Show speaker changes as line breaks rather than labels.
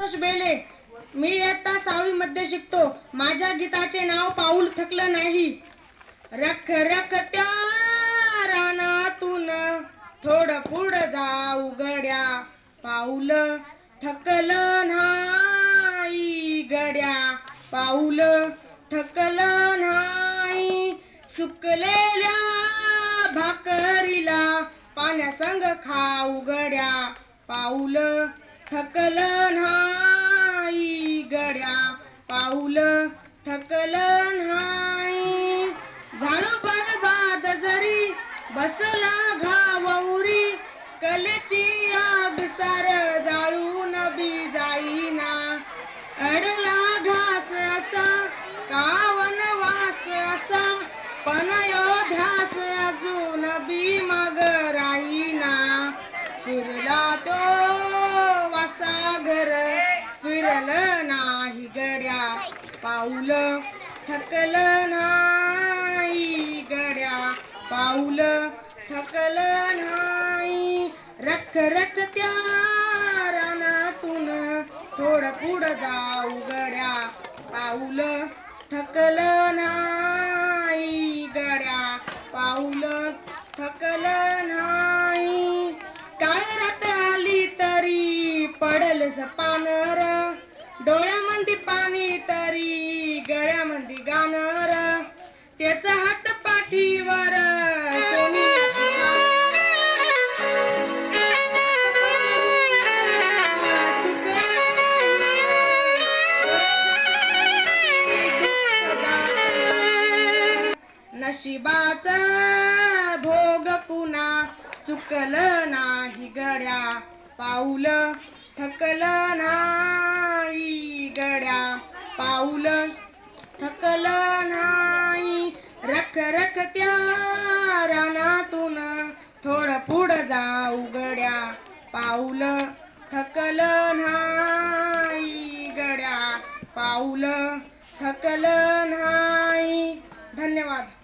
संतोष बेले मी इयत्ता सहावी मध्ये शिकतो. माझ्या गीताचे नाव पाऊल थकलं नाही. रख रख त्या रानातून. थोडं पुढं जाऊ गड्या. पाऊल थकल नाही गड्या. पाऊल थकल नाही. सुकलेल्या भाकरीला पाण्यासंग खाऊ गड्या. पाऊल थकल नाही गड्या पाऊल थकल नाही झालं बरबाद जरी बसला घावरी कलेची पाऊल थकलं नाही गड्या. पाऊल थकलं नाही. रख रख त्या रानातून. थोडं पुढं जाऊ गड्या. पाऊल थकलं नाही गड्या. पाऊल थकलं नाही. काय रात आली तरी पडल पानर. डोळ्यामध्ये पाणी तरी गळ्यामध्ये गाणर. त्याचा हात पाठीवर नशिबाचा भोग कुणा चुकलं नाही गड्या. पाऊल थकलं नाही. पाऊल. थकलं नाही. रख रख त्या रानातून. थोड पुढ जाऊ गड्या पाऊल. थकल नाही. गड्या पाऊल. थकल नाही. धन्यवाद.